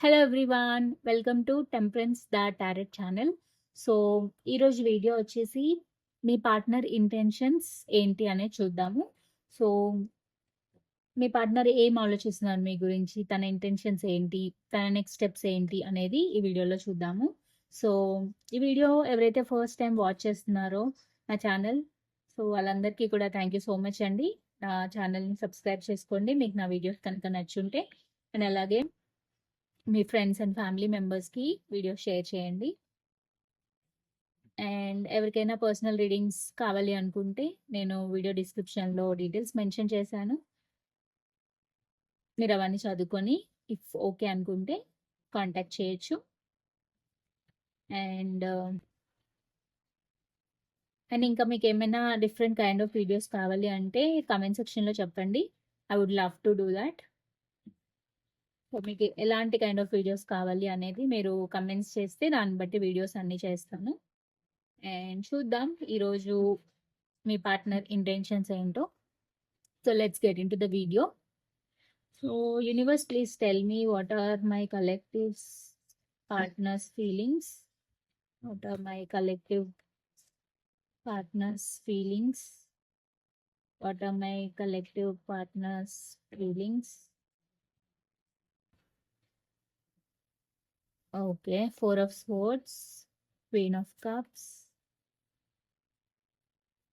Hello everyone welcome to temperance the tarot channel so ఈరోజు video వచ్చేసి మీ partner intentions ఏంటి అనేది చూద్దాము. సో మీ పార్ట్నర్ ఏం ఆలోచిస్తున్నారు మీ గురించి తన ఇంటెన్షన్స్ ఏంటి తన నెక్స్ట్ స్టెప్స్ ఏంటి అనేది ఈ వీడియోలో చూద్దాము. సో ఈ వీడియో ఎవరైతే ఫస్ట్ టైం వాచ్ చేస్తున్నారో నా ఛానల్ సో వాళ్ళందరికీ కూడా థ్యాంక్ యూ సో మచ్ అండి. నా ఛానల్ని సబ్స్క్రైబ్ చేసుకోండి మీకు నా వీడియోస్ కనుక నచ్చుంటే. అండ్ అలాగే మీ ఫ్రెండ్స్ అండ్ ఫ్యామిలీ మెంబర్స్కి వీడియో షేర్ చేయండి. అండ్ ఎవరికైనా పర్సనల్ రీడింగ్స్ కావాలి అనుకుంటే నేను వీడియో డిస్క్రిప్షన్లో డీటెయిల్స్ మెన్షన్ చేశాను. మీరు అవన్నీ చదువుకొని ఇఫ్ ఓకే అనుకుంటే కాంటాక్ట్ చేయొచ్చు. అండ్ అండ్ ఇంకా మీకు ఏమైనా డిఫరెంట్ కైండ్ ఆఫ్ వీడియోస్ కావాలి అంటే కమెంట్ సెక్షన్లో చెప్పండి. I would love to do that. So మీకు ఎలాంటి కైండ్ ఆఫ్ వీడియోస్ కావాలి అనేది మీరు కమెంట్స్ చేస్తే దాన్ని బట్టి వీడియోస్ అన్నీ చేస్తాను. అండ్ చూద్దాం ఈరోజు మీ పార్ట్నర్ ఇంటెన్షన్స్ ఏంటో. So let's get in to the video so universe please tell me what are my collectives partners feelings what are my collective partners feelings? What are my collective partners feelings? Okay. Four of swords queen of cups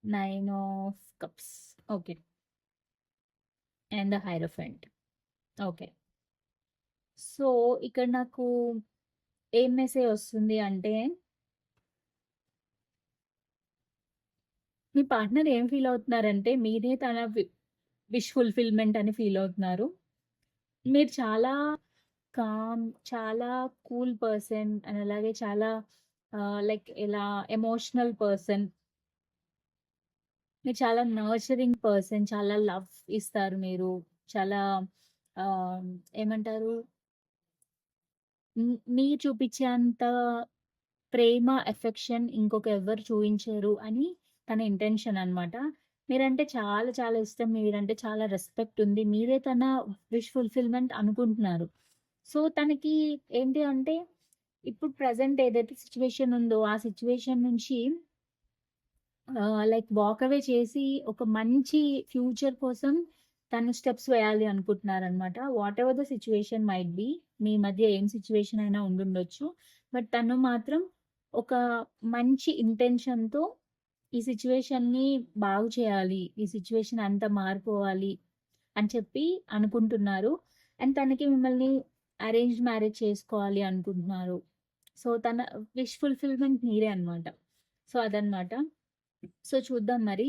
nine of cups. Okay. And the hierophant. Okay. So ఇక్కడ నాకు ఏం message వస్తుంది అంటే మీ partner ఏం feel అవుతున్నారంటే మీరే తన wish fulfilment అని feel అవుతున్నారు. మీరు చాలా కామ్ చాలా కూల్ పర్సన్ అండ్ అలాగే చాలా లైక్ ఇలా ఎమోషనల్ పర్సన్ మీరు చాలా నర్చరింగ్ పర్సన్ చాలా లవ్ ఇస్తారు మీరు. చాలా ఏమంటారు? మీరు చూపించేంత ప్రేమ ఎఫెక్షన్ ఇంకొక ఎవరు చూపించరు అని తన ఇంటెన్షన్ అనమాట మీరంటే చాలా చాలా ఇష్టం. మీరంటే చాలా రెస్పెక్ట్ ఉంది. మీరే తన విష్ ఫుల్ఫిల్మెంట్ అనుకుంటున్నారు. సో తనకి ఏంటి అంటే ఇప్పుడు ప్రజెంట్ ఏదైతే సిచ్యువేషన్ ఉందో ఆ సిచ్యువేషన్ నుంచి లైక్ వాక్ అవే చేసి ఒక మంచి ఫ్యూచర్ కోసం తను స్టెప్స్ వేయాలి అనుకుంటున్నారు అనమాట whatever the situation might be మీ మధ్య ఏం సిచ్యువేషన్ అయినా ఉండుండొచ్చు. బట్ తను మాత్రం ఒక మంచి ఇంటెన్షన్తో ఈ సిచ్యువేషన్ని బాగు చేయాలి ఈ సిచ్యువేషన్ అంతా మారిపోవాలి అని చెప్పి అనుకుంటున్నారు. అండ్ తనకి మిమ్మల్ని అరేంజ్ మ్యారేజ్ చేసుకోవాలి అనుకుంటున్నారు. సో తన విష్ ఫుల్ఫిల్మెంట్ మీరే అనమాట సో అదనమాట సో చూద్దాం మరి.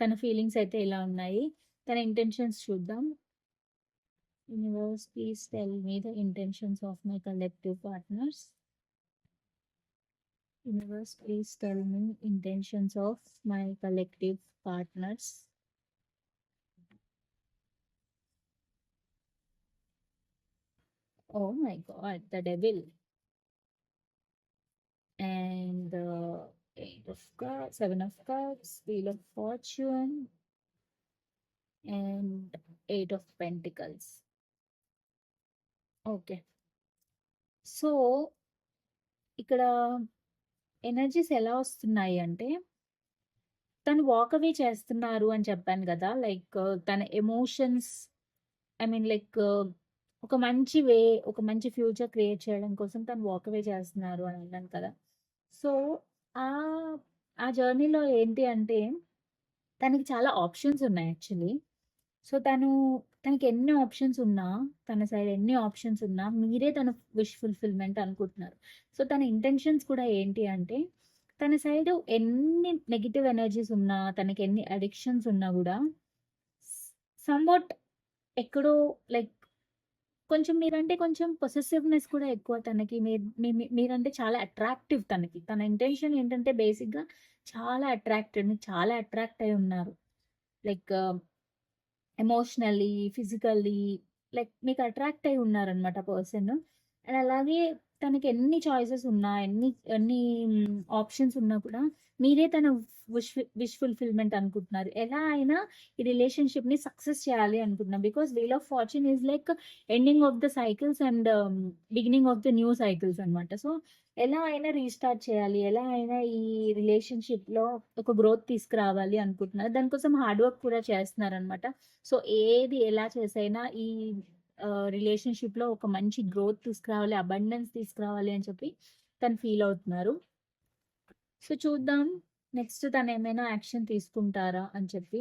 తన ఫీలింగ్స్ అయితే ఎలా ఉన్నాయి? తన ఇంటెన్షన్స్ చూద్దాం. Universe please tell me the intentions of my collective partners. Universe please tell me intentions of my collective partners. Oh my god, the devil. And the eight of cups, seven of cups, wheel of fortune, and eight of pentacles. Okay so ఇక్కడ energies ఎలా వస్తున్నాయి అంటే తను walk away చేస్తున్నారు అని చెప్పాను కదా like తన ఎమోషన్స్ ఐ మీన్ లైక్ ఒక మంచి వే ఒక మంచి ఫ్యూచర్ క్రియేట్ చేయడం కోసం తను వాక్ అవే చేస్తున్నారు అని అన్నాను కదా. సో ఆ ఆ జర్నీలో ఏంటి అంటే తనకి చాలా ఆప్షన్స్ ఉన్నాయి యాక్చువల్లీ. సో తను తనకి ఎన్ని ఆప్షన్స్ ఉన్నా తన సైడ్ ఎన్ని ఆప్షన్స్ ఉన్నా మీరే తన విష్ ఫుల్ఫిల్మెంట్ అనుకుంటున్నారు. సో తన ఇంటెన్షన్స్ కూడా ఏంటి అంటే తన సైడ్ ఎన్ని నెగిటివ్ ఎనర్జీస్ ఉన్నా తనకి ఎన్ని అడిక్షన్స్ ఉన్నా కూడా సమ్వాట్ ఎక్కడో లైక్ కొంచెం మీరంటే కొంచెం పొసెసివ్నెస్ కూడా ఎక్కువ తనకి. మీరు మీరంటే చాలా అట్రాక్టివ్ తనకి. తన ఇంటెన్షన్ ఏంటంటే బేసిక్గా చాలా అట్రాక్టెడ్ చాలా అట్రాక్ట్ అయి ఉన్నారు. లైక్ ఎమోషనల్లీ ఫిజికల్లీ లైక్ మీకు అట్రాక్ట్ అయి ఉన్నారనమాట పర్సన్ అండ్ అలాగే తనకి ఎన్ని చాయిసెస్ ఉన్నా, ఎన్ని ఎన్ని ఆప్షన్స్ ఉన్నా కూడా మీరే తన విష్ విష్ ఫుల్‌ఫిల్‌మెంట్ అనుకుంటున్నారు. ఎలా అయినా ఈ రిలేషన్‌షిప్‌ని సక్సెస్ చేయాలి అనుకుంటున్నాం. Because wheel of fortune is like ending of the cycles and beginning of the new cycles అనమాట. సో, ఎలా అయినా రీస్టార్ట్ చేయాలి. ఎలా అయినా ఈ రిలేషన్‌షిప్‌లో ఒక గ్రోత్ తీసుకురావాలి అనుకుంటున్నారు. దానికోసం హార్డ్ వర్క్ కూడా చేస్తున్నారు అనమాట సో, ఏది ఎలా చేసైనా ఈ రిలేషన్‌షిప్‌లో ఒక మంచి గ్రోత్ తీసుకురావాలి, అబండెన్స్ తీసుకురావాలి అని చెప్పి తను ఫీల్ అవుతున్నారు. సో, చూద్దాం నెక్స్ట్ తను ఏమైనా యాక్షన్ తీసుకుంటారా అని చెప్పి.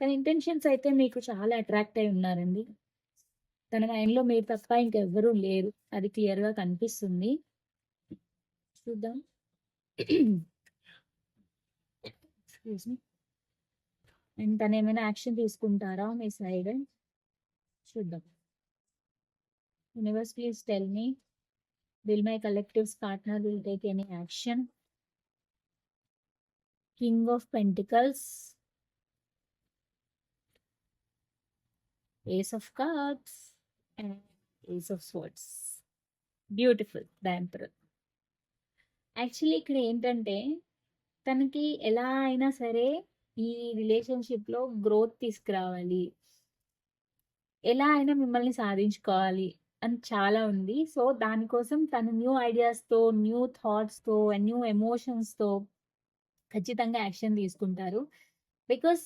తన ఇంటెన్షన్స్ అయితే మీకు చాలా అట్రాక్ట్ అయి ఉన్నారండి. తన మైండ్‌లో మీరు తప్ప ఇంకెవ్వరూ లేరు. అది క్లియర్‌గా కనిపిస్తుంది. చూద్దాం. అండ్ తను ఏమైనా యాక్షన్ తీసుకుంటారా మీ సైడ్? చూద్దాం. Universe please tell me. Will my collectives partner will take any action? King of pentacles. Ace of cards and ace of swords. Beautiful. The actually ఇక్కడ ఏంటంటే తనకి ఎలా అయినా సరే ఈ రిలేషన్‌షిప్‌లో గ్రోత్ తీసుకురావాలి. ఎలా అయినా మిమ్మల్ని సాధించుకోవాలి అని చాలా ఉంది. సో, దానికోసం తను న్యూ ఐడియాస్‌తో, న్యూ థాట్స్‌తో అండ్ న్యూ ఎమోషన్స్‌తో ఖచ్చితంగా యాక్షన్ తీసుకుంటారు. బికాస్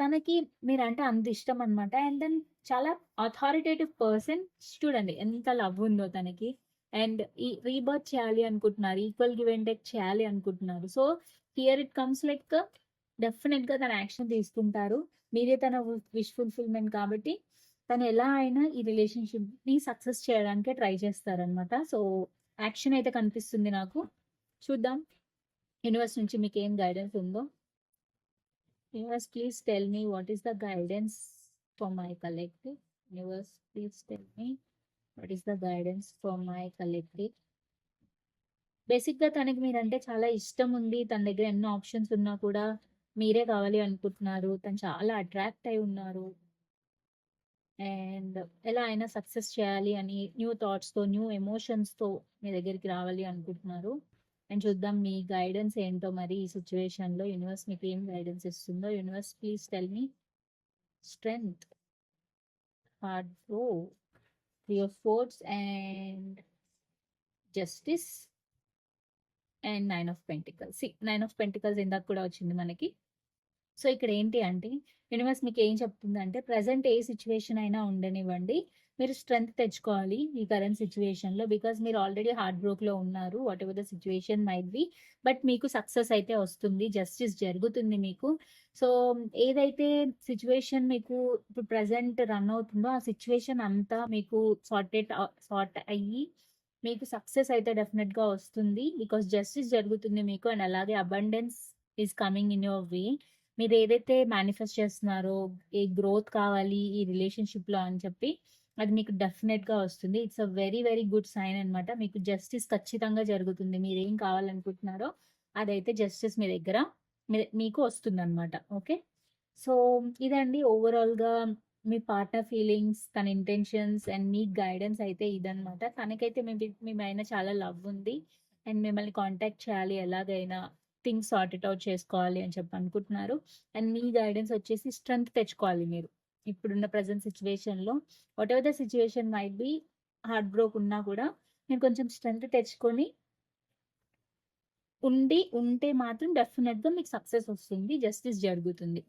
తనకి మీరంటే అంత ఇష్టం అనమాట. అండ్ దెన్ చాలా అథారిటేటివ్ పర్సన్. చూడండి ఎంత లవ్ ఉందో తనకి. అండ్ ఈ రీబర్త్ చేయాలి అనుకుంటున్నారు. ఈక్వల్ గివ్ అండ్ టెక్ చేయాలి అనుకుంటున్నారు. So, here it comes like డెఫినెట్గా తన యాక్షన్ తీసుకుంటారు. మీరే తన విష్ ఫుల్‌ఫిల్‌మెంట్ కాబట్టి తను ఎలా అయినా ఈ రిలేషన్‌షిప్‌ని సక్సెస్ చేయడానికే ట్రై చేస్తారనమాట. సో, యాక్షన్ అయితే కనిపిస్తుంది నాకు. చూద్దాం. యూనివర్స్ నుంచి మీకు ఏం గైడెన్స్ ఉందో. Universe please tell me what is the guidance for my collective. Universe please tell me what is the guidance for my collective. బేసిక్‌గా తనకి మీరంటే చాలా ఇష్టం ఉంది. తన దగ్గర ఎన్నో ఆప్షన్స్ ఉన్నా కూడా మీరే కావాలి అనుకుంటున్నారు. తను చాలా అట్రాక్ట్ అయి ఉన్నారు. అండ్ ఎలా అయినా సక్సెస్ చేయాలి అని న్యూ థాట్స్‌తో, న్యూ ఎమోషన్స్‌తో మీ దగ్గరికి రావాలి అనుకుంటున్నారు. అండ్ చూద్దాం మీ గైడెన్స్ ఏంటో మరి ఈ సిట్యుయేషన్‌లో యూనివర్స్ మీకు ఏం గైడెన్స్ ఇస్తుందో. Universe please tell me. Strength. Hard flow three of force and justice. And nine of pentacles. Nine of pentacles ఇందాక కూడా వచ్చింది మనకి. సో, ఇక్కడ ఏంటి అంటే యూనివర్స్ మీకు ఏం చెప్తుందంటే ప్రజెంట్ ఏ సిచ్యువేషన్ అయినా ఉండనివ్వండి. మీరు స్ట్రెంగ్త్ తెచ్చుకోవాలి ఈ కరెంట్ సిచ్యువేషన్లో బికాస్ మీరు ఆల్రెడీ హార్ట్ బ్రోక్‌లో ఉన్నారు. Whatever the situation might be. But మీకు సక్సెస్ అయితే వస్తుంది. జస్టిస్ జరుగుతుంది మీకు. సో, ఏదైతే సిచ్యువేషన్ మీకు ఇప్పుడు ప్రజెంట్ రన్ అవుతుందో ఆ సిచ్యువేషన్ అంతా మీకు సార్టెడ్ సార్ట్ అయ్యి మీకు సక్సెస్ అయితే డెఫినెట్గా వస్తుంది. బికాస్ జస్టిస్ జరుగుతుంది మీకు. అండ్ అలాగే abundance is coming in your way. మీరు ఏదైతే మేనిఫెస్ట్ చేస్తున్నారో ఈ గ్రోత్ కావాలి ఈ రిలేషన్‌షిప్‌లో అని చెప్పి అది మీకు డెఫినెట్గా వస్తుంది. It's a very very good sign అనమాట. మీకు జస్టిస్ ఖచ్చితంగా జరుగుతుంది. మీరేం కావాలనుకుంటున్నారో అదైతే జస్టిస్ మీ దగ్గర మీకు మీకు వస్తుందనమాట. ఓకే. సో, ఇదండి ఓవరాల్‌గా మీ పార్ట్నర్ ఫీలింగ్స్, తన ఇంటెన్షన్స్ అండ్ మీ గైడెన్స్ అయితే ఇదనమాట. తనకైతే మీ మీ పైన చాలా లవ్ ఉంది. అండ్ మిమ్మల్ని కాంటాక్ట్ చేయాలి ఎలాగైనా థింగ్స్ సార్ట్ ఇట్ చేసుకోవాలి అని చెప్పి అనుకుంటున్నారు. అండ్ మీ గైడెన్స్ వచ్చేసి స్ట్రెంగ్త్ తెచ్చుకోవాలి మీరు. ఇప్పుడున్న ప్రెజెంట్ సిట్యుయేషన్‌లో whatever the situation might be heart broke ఉన్నా కూడా నేను కొంచెం స్ట్రెంగ్త్ తెచ్చుకొని ఉండి ఉంటే మాత్రం డెఫినెట్గా మీకు సక్సెస్ వస్తుంది. జస్టిస్ జరుగుతుంది.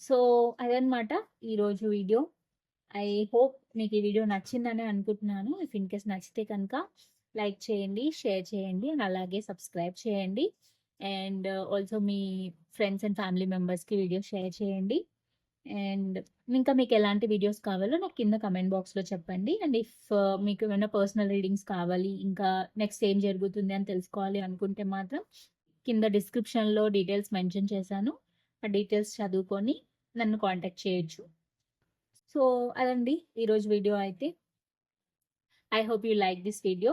సో, అదనమాట ఈరోజు వీడియో. ఐ హోప్ మీకు ఈ వీడియో నచ్చిందనే అనుకుంటున్నాను. ఇఫ్ ఇన్ కేస్ నచ్చితే కనుక లైక్ చేయండి, షేర్ చేయండి అండ్ అలాగే సబ్స్క్రైబ్ చేయండి. అండ్ ఆల్సో మీ ఫ్రెండ్స్ అండ్ ఫ్యామిలీ మెంబర్స్‌కి వీడియో షేర్ చేయండి. అండ్ ఇంకా మీకు ఎలాంటి వీడియోస్ కావాలో నాకు కింద కమెంట్ బాక్స్‌లో చెప్పండి. అండ్ ఇఫ్ మీకు ఏమైనా పర్సనల్ రీడింగ్స్ కావాలి ఇంకా నెక్స్ట్ ఏం జరుగుతుంది అని తెలుసుకోవాలి అనుకుంటే మాత్రం కింద డిస్క్రిప్షన్‌లో డీటెయిల్స్ మెన్షన్ చేశాను. ఆ డీటెయిల్స్ చదువుకొని నన్ను కాంటాక్ట్ చేయొచ్చు. సో, అదండి ఈరోజు వీడియో అయితే. I hope you like this video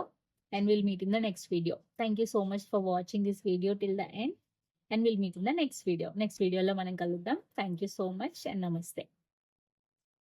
And will meet in the next video. Thank you so much for watching this video till the end. And will meet in the next video. Next వీడియోలో మనం కలుద్దాం. Thank you so much and నమస్తే.